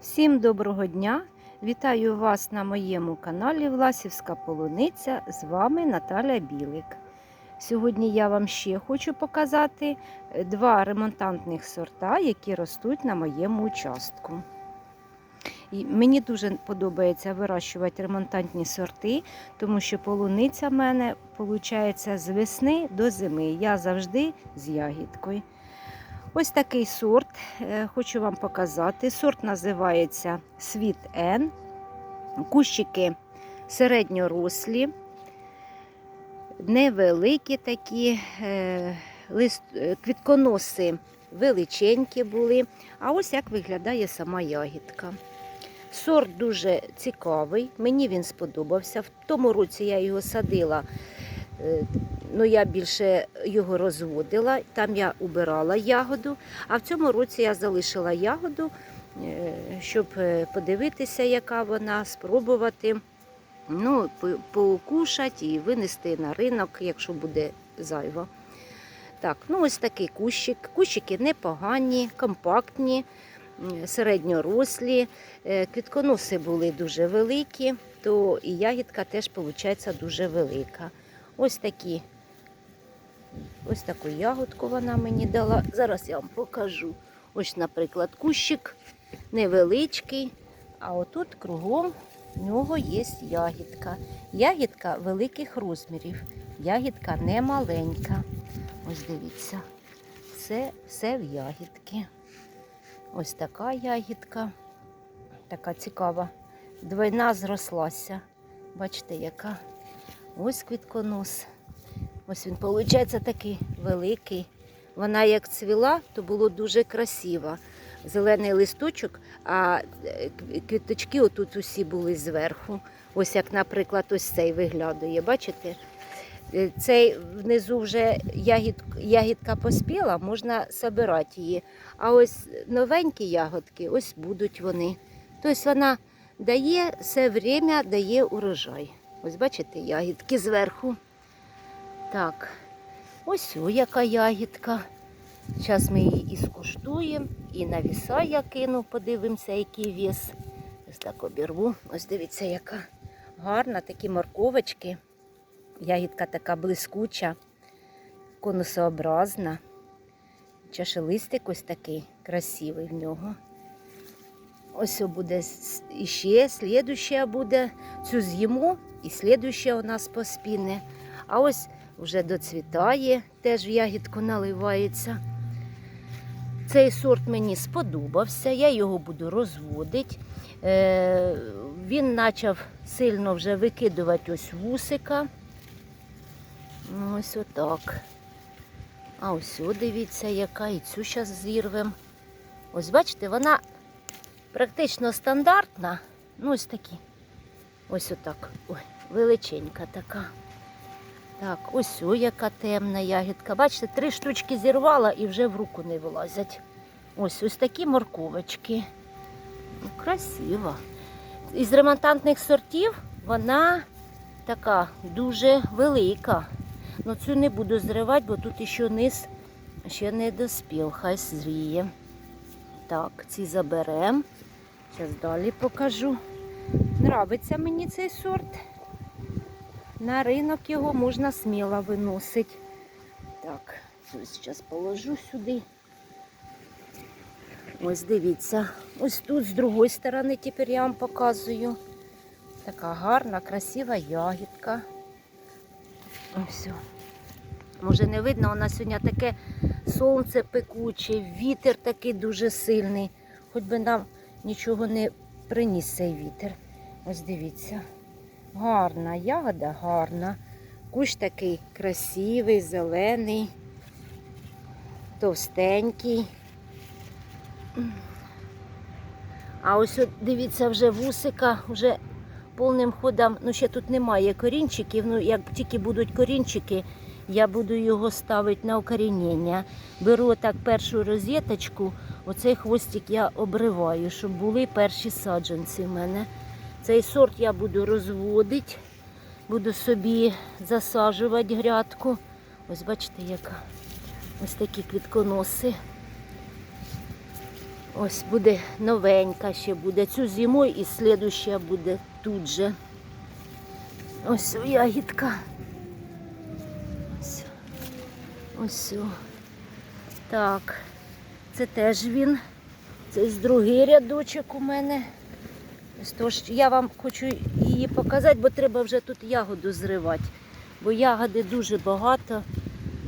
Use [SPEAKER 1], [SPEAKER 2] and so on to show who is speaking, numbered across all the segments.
[SPEAKER 1] Всім доброго дня! Вітаю вас на моєму каналі Власівська Полуниця. З вами Наталя Білик. Сьогодні я вам ще хочу показати е, два ремонтантних сорта, які ростуть на моєму участку. І мені дуже подобається вирощувати ремонтантні сорти, тому що полуниця в мене виходить з весни до зими. Я завжди з ягідкою. Ось такий сорт е, хочу вам показати. Сорт називається Світ Н. Кущики середньорослі, невеликі такі, е, лист, е, квітконоси величенькі були. А ось як виглядає сама ягідка. Сорт дуже цікавий, мені він сподобався. В тому році я його садила. Ну, я більше його розводила, там я убирала ягоду, а в цьому році я залишила ягоду, е, щоб е, подивитися, яка вона, спробувати, ну, по- покушати і винести на ринок, якщо буде зайво. Так, ну ось такий кущик. Кущики непогані, компактні, середньорослі. Е, Квітконоси були дуже великі, то і ягідка теж виходить дуже велика. Ось такі Ось таку ягодку вона мені дала. Зараз я вам покажу. Ось, наприклад, кущик невеличкий, а отут кругом в нього є ягідка. Ягідка великих розмірів. Ягідка не маленька. Ось дивіться. Це все в ягідки. Ось така ягідка. Така цікава. Двойна зрослася. Бачите, яка. Ось квітконос. Ось він, виходить, такий великий. Вона як цвіла, то було дуже красиво. Зелений листочок, а е, квіточки отут усі були зверху. Ось як, наприклад, ось цей виглядає. Бачите? Е, Цей внизу вже ягід, ягідка поспіла, можна збирати її. А ось новенькі ягодки, ось будуть вони. Тобто вона дає все время дає урожай. Ось бачите, ягідки зверху. Так, ось о, яка ягідка. Зараз ми її і скуштуємо, і на віса я кину, подивимося, який вес. Ось так обірву. Ось дивіться, яка гарна, такі морковочки. Ягідка така блискуча, конусообразна. Чашелистик ось такий красивий в нього. Ось буде іще, слідуще буде. Цю з'їмо, і слідуще у нас поспіне. А ось вже доцвітає, теж в ягідку наливається. Цей сорт мені сподобався, я його буду розводити. Е, він почав сильно вже викидувати ось вусика. Ось отак. А ось дивіться, яка і цю зараз зірвемо. Ось бачите, вона практично стандартна. Ну, ось такі. Ось отак. Ой, величенька така. Так, ось о, яка темна ягідка. Бачите, три штучки зірвала і вже в руку не вилазять. Ось ось такі морковочки. Ну, красиво. Із ремонтантних сортів вона така дуже велика. Ну цю не буду зривати, бо тут ще низ ще не доспів, хай зріє. Так, ці заберемо. Зараз далі покажу. Нравиться мені цей сорт. На ринок його можна сміло виносити. Так, зараз положу сюди. Ось дивіться. Ось тут з другої сторони тепер я вам показую. Така гарна, красива ягідка. Ось. Може не видно, у нас сьогодні таке сонце пекуче, вітер такий дуже сильний. Хоч би нам нічого не приніс цей вітер. Ось дивіться. Гарна ягода, гарна. Кущ такий красивий, зелений, товстенький. А ось от дивіться, вже вусика, вже повним ходом, ну ще тут немає корінчиків, ну як тільки будуть корінчики, я буду його ставити на укорінення. Беру так першу розеточку, оцей хвостик я обриваю, щоб були перші саджанці в мене. Цей сорт я буду розводити, буду собі засаджувати грядку. Ось бачите, яка ось такі квітконоси. Ось буде новенька ще буде. Цю зимою і слідуща буде тут же. Ось ягідка. Ось. Ось. Так. Це теж він. Це з другий рядочок у мене. Тож я вам хочу її показати, бо треба вже тут ягоду зривати. Бо ягоди дуже багато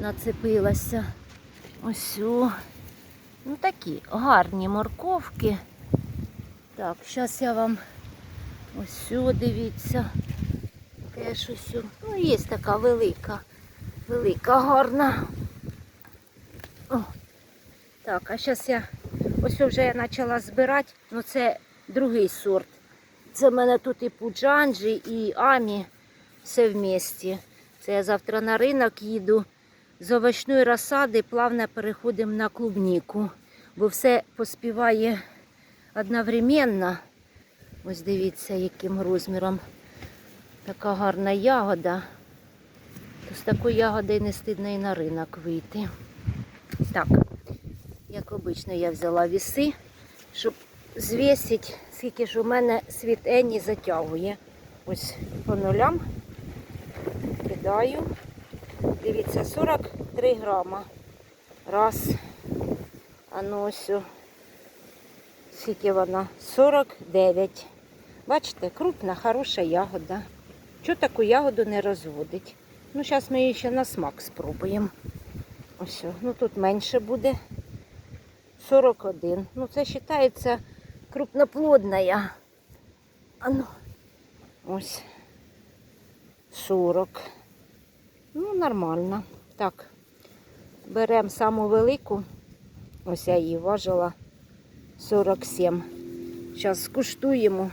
[SPEAKER 1] нацепилася. Ось. о. Ну такі гарні морковки. Так, зараз я вам ось дивіться. Теж ось. о. Ну, є така велика, велика, гарна. О. Так, а зараз я ось вже я почала збирати. Ну це другий сорт. Це в мене тут і пуджанджі, і амі все в місті. Це я завтра на ринок їду. З овочної розсади плавно переходимо на клубніку, бо все поспіває одновременно. Ось дивіться, яким розміром така гарна ягода. То з такою ягодою не стидно і на ринок вийти. Так, як обично, я взяла віси, щоб звісити, скільки ж у мене світ Ені затягує. Ось по нулям кидаю. Дивіться, 43 грама. Раз. А ну ось. Скільки вона? 49. Бачите, крупна, хороша ягода. Чого таку ягоду не розводить? Ну, зараз ми її ще на смак спробуємо. Ось, ну тут менше буде. 41. Ну, це вважається крупноплодна. А ну, ось 40. Ну, нормально. Так, беремо саму велику. Ось я її важила 47. Зараз скуштуємо.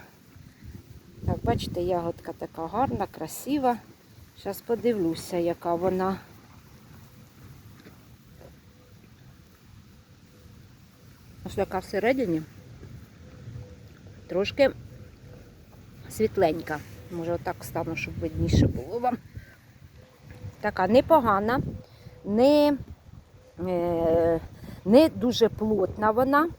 [SPEAKER 1] Так, бачите, ягодка така гарна, красива. Зараз подивлюся, яка вона. Ось така всередині. Трошки світленька. Може отак стану, щоб видніше було вам. Така непогана, не, е, не дуже плотна вона.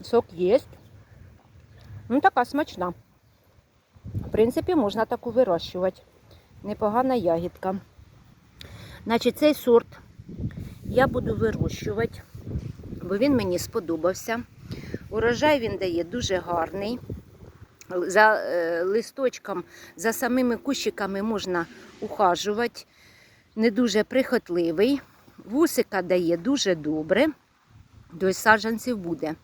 [SPEAKER 1] Сок є. Ну, така смачна. В принципі, можна таку вирощувати. Непогана ягідка. Значить, цей сорт я буду вирощувати, бо він мені сподобався. Урожай він дає дуже гарний. За е, листочком, за самими кущиками можна ухажувати. Не дуже прихотливий. Вусика дає дуже добре. До саджанців буде.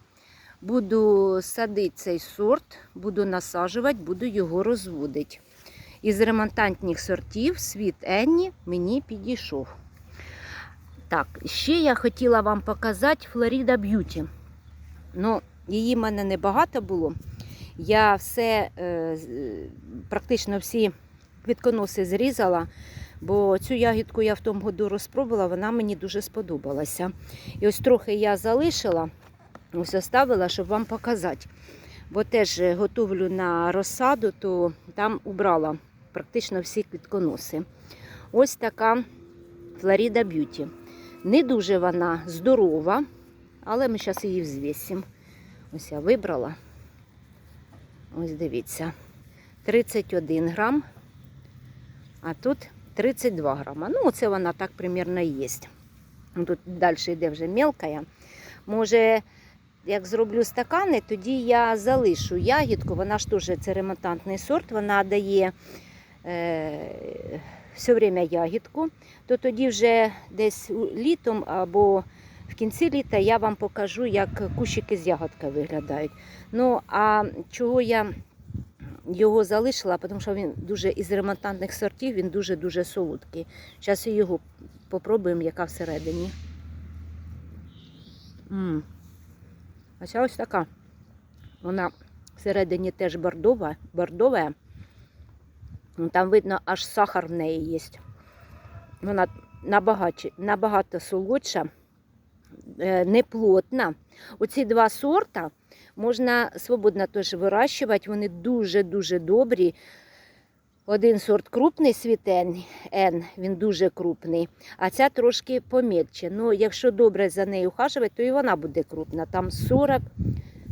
[SPEAKER 1] Буду садити цей сорт, буду насаджувати, буду його розводити. Із ремонтантних сортів світ Енні мені підійшов. Так, ще я хотіла вам показати Флорида Б'юті. Ну, її в мене небагато було. Я все, е, практично всі квітконоси зрізала, бо цю ягідку я в тому году розпробувала, вона мені дуже сподобалася. І ось трохи я залишила, ось оставила, щоб вам показати. Бо теж е, готовлю на розсаду, то там убрала практично всі квітконоси. Ось така Флорида Б'юті. Не дуже вона здорова, але ми зараз її взвісимо. Ось я вибрала. Ось дивіться. 31 грам, а тут 32 грама. Ну, це вона так примірно є. Тут далі йде вже мелка. Може, як зроблю стакани, тоді я залишу ягідку. Вона ж теж це ремонтантний сорт, вона дає е, все время ягідку. То тоді вже десь літом або в кінці літа я вам покажу, як кущики з ягодкою виглядають. Ну, а чого я його залишила, тому що він дуже із ремонтантних сортів, він дуже-дуже солодкий. Зараз його попробуємо, яка всередині. м А ця ось така. Вона всередині теж бордова, бордова. Ну, Там видно, аж сахар в неї є. Вона набагато, набагато солодша, е, неплотна. Оці два сорта можна свободно теж вирощувати. Вони дуже-дуже добрі. Один сорт крупний світен Н, він дуже крупний, а ця трошки помітче. Ну, якщо добре за нею ухажувати, то і вона буде крупна. Там 40,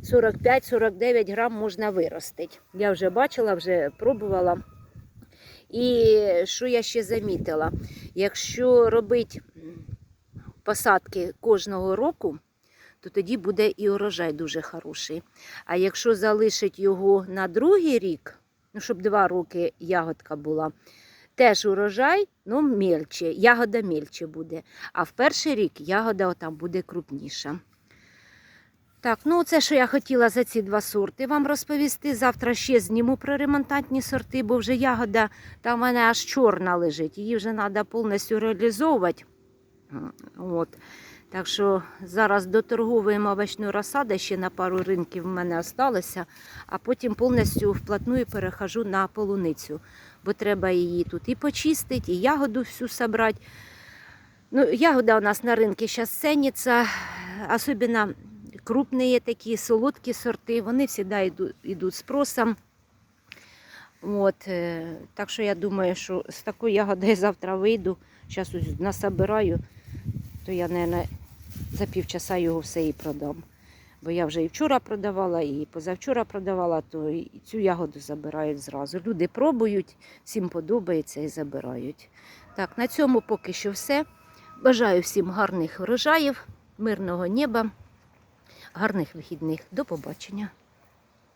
[SPEAKER 1] 45-49 грам можна виростити. Я вже бачила, вже пробувала. І що я ще замітила? Якщо робити посадки кожного року, то тоді буде і урожай дуже хороший. А якщо залишить його на другий рік, ну, щоб два роки ягодка була, теж урожай, ну, мельче, ягода мельче буде. А в перший рік ягода там буде крупніша. Так, ну це, що я хотіла за ці два сорти вам розповісти. Завтра ще зніму про ремонтантні сорти, бо вже ягода там в мене аж чорна лежить. Її вже треба повністю реалізовувати. От. Так що зараз доторговуємо овочну розсаду, ще на пару ринків в мене залишилося, а потім повністю вплотную перехожу на полуницю, бо треба її тут і почистити, і ягоду всю собрати. Ну, ягода у нас на ринку зараз ціниться, особливо крупні такі солодкі сорти, вони завжди йдуть, з просом. От, е, так що я думаю, що з такою ягодою завтра вийду, зараз насобираю, то я, мабуть, за півчаса його все і продам. Бо я вже і вчора продавала, і позавчора продавала, то і цю ягоду забирають зразу. Люди пробують, всім подобається і забирають. Так, на цьому поки що все. Бажаю всім гарних врожаїв, мирного неба, гарних вихідних. До побачення.